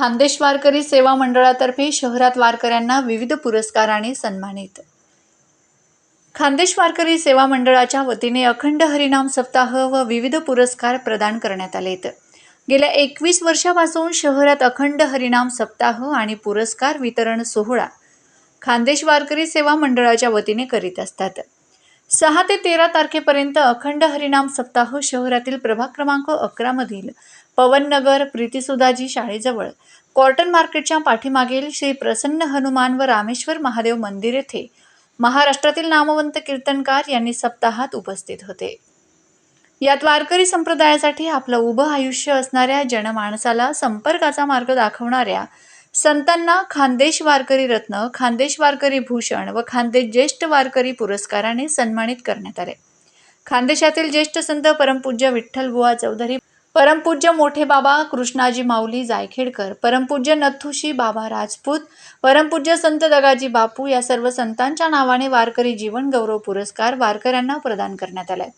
खानदेश वारकरी सेवा मंडळातर्फे शहरात वारकऱ्यांना विविध पुरस्काराने सन्मानित. खानदेश वारकरी सेवा मंडळाच्या वतीने अखंड हरिनाम सप्ताह व विविध पुरस्कार प्रदान करण्यात आलेत. गेल्या एकवीस वर्षापासून शहरात अखंड हरिनाम सप्ताह आणि पुरस्कार वितरण सोहळा खानदेश वारकरी सेवा मंडळाच्या वतीने करीत असतात. सहा ते तेरा तारखेपर्यंत अखंड हरिनाम सप्ताह शहरातील प्रभाग क्रमांक अकरामधील पवननगर प्रीतीसुधाजी शाळेजवळ कॉटन मार्केटच्या पाठीमागील श्री प्रसन्न हनुमान व रामेश्वर महादेव मंदिर येथे महाराष्ट्रातील नामवंत कीर्तनकार यांनी सप्ताहात उपस्थित होते. यात वारकरी संप्रदायासाठी आपलं उभं आयुष्य असणाऱ्या जनमाणसाला संपर्काचा मार्ग दाखवणाऱ्या संतांना खानदेश वारकरी रत्न खानदेश वारकरी भूषण व खानदेश ज्येष्ठ वारकरी पुरस्काराने सन्मानित करण्यात आले. खानदेशातील ज्येष्ठ संत परमपूज्य विठ्ठल बुवा चौधरी परमपूज्य मोठे बाबा कृष्णाजी माऊली जायखेडकर परमपूज्य नथुशी बाबा राजपूत परमपूज्य संत दगाजी बापू या सर्व संतांच्या नावाने वारकरी जीवन गौरव पुरस्कार वारकऱ्यांना प्रदान करण्यात आलाय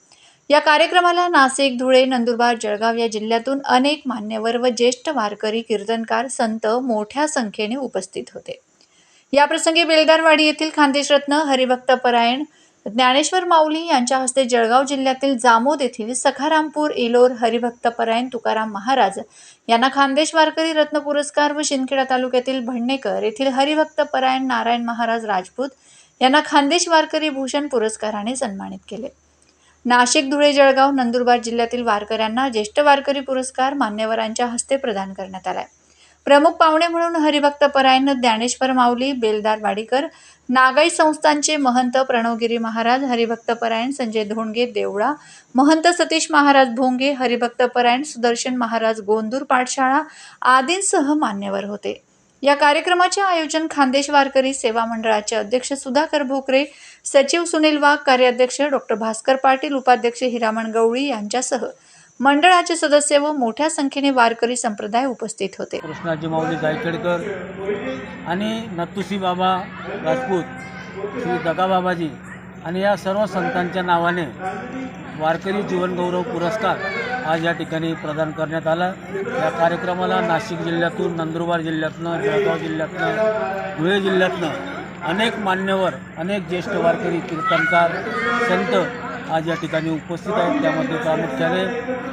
या कार्यक्रमाला नाशिक धुळे नंदुरबार जळगाव या जिल्ह्यातून अनेक मान्यवर व ज्येष्ठ वारकरी कीर्तनकार संत मोठ्या संख्येने उपस्थित होते. याप्रसंगी बेलदारवाडी येथील खानदेशरत्न हरिभक्त परायण ज्ञानेश्वर माऊली यांच्या हस्ते जळगाव जिल्ह्यातील जामोद येथील सखारामपूर एलोर हरिभक्त परायण तुकाराम महाराज यांना खानदेश वारकरी रत्न पुरस्कार व शिंदखेडा तालुक्यातील भंडणेकर येथील हरिभक्त परायण नारायण महाराज राजपूत यांना खानदेश वारकरी भूषण पुरस्काराने सन्मानित केले. नाशिक धुळे जळगाव नंदुरबार जिल्ह्यातील वारकऱ्यांना ज्येष्ठ वारकरी पुरस्कार मान्यवरांच्या हस्ते प्रदान करण्यात आलाय. प्रमुख पाहुणे म्हणून हरिभक्त परायण ज्ञानेश्वर माऊली बेलदार वाडीकर नागाई संस्थांचे महंत प्रणवगिरी महाराज हरिभक्त परायण संजय धोंडगे देवळा महंत सतीश महाराज भोंगे हरिभक्त परायण सुदर्शन महाराज गोंदूर पाठशाळा आदींसह मान्यवर होते. या कार्यक्रमाचे आयोजन खानदेश वारकरी सेवा मंडळाचे अध्यक्ष सुधाकर भोकरे सचिव सुनील वाघ कार्याध्यक्ष डॉक्टर भास्कर पाटील उपाध्यक्ष हिरामण गवळी यांच्यासह मंडळाचे सदस्य व मोठ्या संख्येने वारकरी संप्रदाय उपस्थित होते. कृष्णाजी माऊली गायखेडकर आणि नत्तुसी बाबा राजपूत श्री दगाबाबाजी आणि या सर्व संतांच्या नावाने वारकरी जीवनगौरव पुरस्कार आज या ठिकाणी प्रदान करण्यात आला. या कार्यक्रमाला नाशिक जिल्ह्यातून नंदुरबार जिल्ह्यातनं जळगाव जिल्ह्यातनं धुळे जिल्ह्यातनं अनेक मान्यवर अनेक ज्येष्ठ वारकरी कीर्तनकार संत आज या ठिकाणी उपस्थित आहेत. त्यामध्ये प्रामुख्याने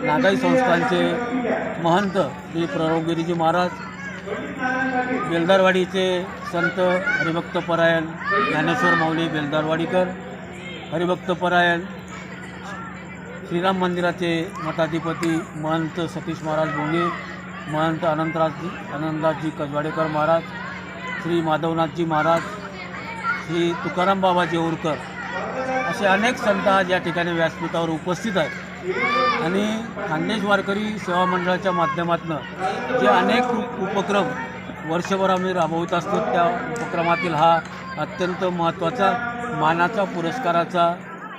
नागाई संस्थांचे महंत श्री प्ररोगिरीजी महाराज बेलदारवाडीचे संत हरिभक्त परायण ज्ञानेश्वर माऊली बेलदारवाडीकर हरिभक्त परायण श्रीराम मंदिराचे मठाधिपती महंत सतीश महाराज भोंगे महंत अनंतराजजी आनंदराजजी कजवाडेकर महाराज श्री माधवनाथजी महाराज श्री तुकाराम बाबाजी ओरकर असे अनेक संत आज या ठिकाणी व्यासपीठावर उपस्थित आहेत. आणि खानदेश वारकरी सेवा मंडळाच्या माध्यमातून जे अनेक उपक्रम वर्षभर आम्ही राबवत असतो त्या उपक्रमातील हा अत्यंत महत्त्वाचा मानाचा पुरस्काराचा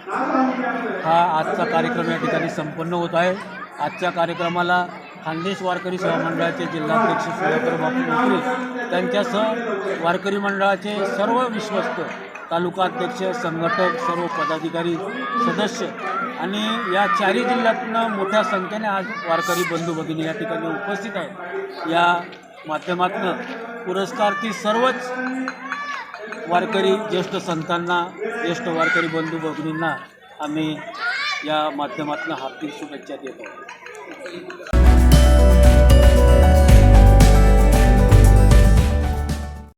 हा आजचा कार्यक्रम या ठिकाणी संपन्न होत आहे. आजच्या कार्यक्रमाला खानदेश वारकरी सहमंडळाचे जिल्हाध्यक्ष सुधाकर बापू त्यांच्यासह वारकरी मंडळाचे सर्व विश्वस्त तालुका अध्यक्ष संघटक सर्व पदाधिकारी सदस्य आणि या चारही जिल्ह्यातनं मोठ्या संख्येने आज वारकरी बंधू भगिनी या ठिकाणी उपस्थित आहेत. या माध्यमातून पुरस्कारती सर्वच वारकरी ज्येष्ठ संतांना ज्येष्ठ वारकरी बंधू भगिनींना आम्ही या माध्यमातून हार्दिक शुभेच्छा देतो.